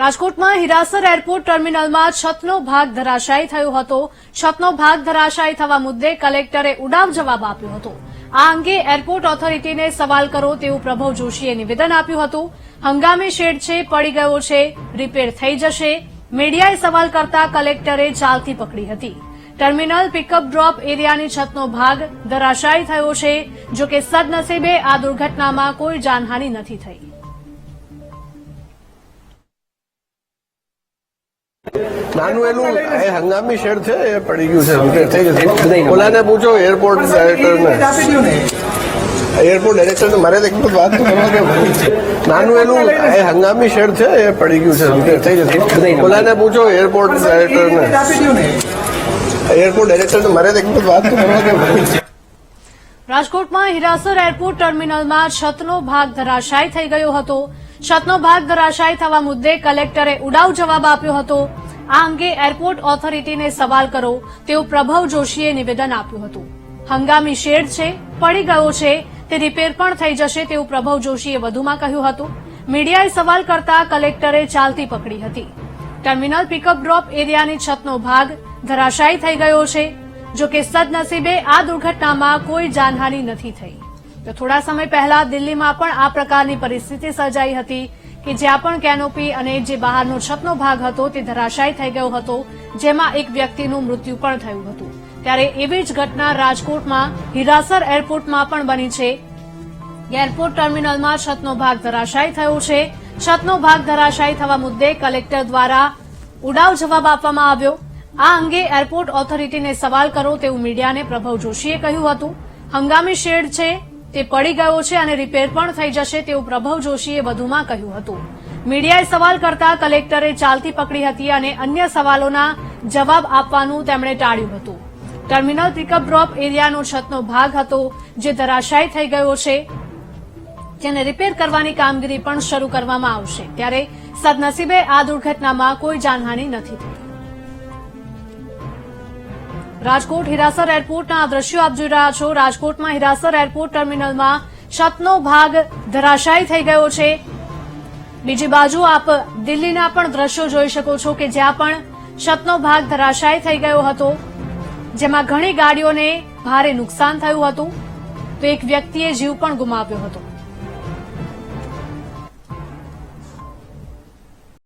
રાજકોટમાં હિરાસર એરપોર્ટ ટર્મિનલમાં છતનો ભાગ ધરાશાયી થયો હતો. છતનો ભાગ ધરાશાયી થવા મુદ્દે કલેક્ટરે ઉડાવ જવાબ આપ્યો હતો. આ અંગે એરપોર્ટ ઓથોરિટીને સવાલ કરો તેવું પ્રભવ જોશીએ નિવેદન આપ્યું હતું. હંગામી શેડ છે, પડી ગયો છે, રિપેર થઈ જશે. મીડિયાએ સવાલ કરતા કલેક્ટરે ચાલતી પકડી હતી. ટર્મિનલ પિકઅપ ડ્રોપ એરિયાની છતનો ભાગ ધરાશાયી થયો છે જો કે સદનસીબે આ દુર્ઘટનામાં કોઈ જાનહાની નથી થઈ. નાનું એનું એ હંગામી શેડ છે એ પડી ગયું છે થઈ ગયું ઓલાને પૂછો એરપોર્ટ ડાયરેક્ટરને એરપોર્ટ ડાયરેક્ટર મારે એક વાત તો કરવા. નાનું એનું એ હંગામી શેડ છે એ પડી ગયું છે થઈ ગયું ઓલાને પૂછો એરપોર્ટ ડાયરેક્ટરને એરપોર્ટ ડાયરેક્ટર મારે એક વાત તો કરવા દો. રાજકોટમાં હિરાસર એરપોર્ટ ટર્મિનલમાં છતનો ભાગ ધરાશાયી થઈ ગયો હતો. છતનો ભાગ ધરાશાયી થવા મુદ્દે કલેક્ટરે ઉડાવ જવાબ આપ્યો હતો. આ અંગે એરપોર્ટ ઓથોરિટીને સવાલ કરો. તેવું પ્રભવ જોશીએ નિવેદન આપ્યું હતું. હંગામી શેડ છે, પડી ગયો છે, તે રિપેર પણ થઈ જશે તેવું પ્રભવ જોશીએ વધુમાં કહ્યું હતું. મીડિયાએ સવાલ કરતા કલેક્ટરે ચાલતી પકડી હતી. ટર્મિનલ પિકઅપ ડ્રોપ એરિયાની છતનો ભાગ ધરાશાયી થઈ ગયો છે. જો કે સદનસીબે આ દુર્ઘટનામાં કોઈ જાનહાની નથી થઈ. તો થોડા સમય પહેલા દિલ્હીમાં પણ આ પ્રકારની પરિસ્થિતિ સર્જાઈ હતી. કે જ્યાં પણ કેનોપી અને જે બહારનો છતનો ભાગ હતો તે ધરાશાયી થઈ ગયો હતો, જેમાં એક વ્યક્તિનું મૃત્યુ પણ થયું હતું. ત્યારે એવી જ ઘટના રાજકોટમાં હિરાસર એરપોર્ટમાં પણ બની છે. એરપોર્ટ ટર્મિનલમાં છતનો ભાગ ધરાશાયી થયો છે. છતનો ભાગ ધરાશાયી થવા મુદ્દે કલેક્ટર દ્વારા ઉડાવ જવાબ આપવામાં આવ્યો. આ અંગે એરપોર્ટ ઓથોરિટીને સવાલ કરો તેવું મીડિયાને પ્રભવ જોશીએ કહ્યું હતું. હંગામી શેડ છે. તે પડી ગયો છે અને રિપેર પણ થઈ જશે તેવું પ્રભવ જોશીએ વધુમાં કહ્યું હતું. મીડિયાએ સવાલ કરતા કલેક્ટરે ચાલતી પકડી હતી અને અન્ય સવાલોના જવાબ આપવાનું તેમણે ટાળ્યું હતું. ટર્મિનલ પિકઅપ ડ્રોપ એરિયાનો છતનો ભાગ હતો જે ધરાશાયી થઈ ગયો છે, જેને રિપેર કરવાની કામગીરી પણ શરૂ કરવામાં આવશે. ત્યારે સદનસીબે આ દુર્ઘટનામાં કોઈ જાનહાની નથી થઈ. રાજકોટ હિરાસર એરપોર્ટના દ્રશ્યો આપ જોઈ રહ્યા છો. રાજકોટમાં હિરાસર એરપોર્ટ ટર્મિનલમાં છતનો ભાગ ધરાશાયી થઈ ગયો છે. બીજી બાજુ આપ દિલ્હીના પણ દ્રશ્યો જોઈ શકો છો કે જ્યાં પણ છતનો ભાગ ધરાશાયી થઈ ગયો હતો. જેમાં ઘણી ગાડીઓને ભારે નુકસાન થયું હતું. તો એક વ્યક્તિએ જીવ પણ ગુમાવ્યો હતો.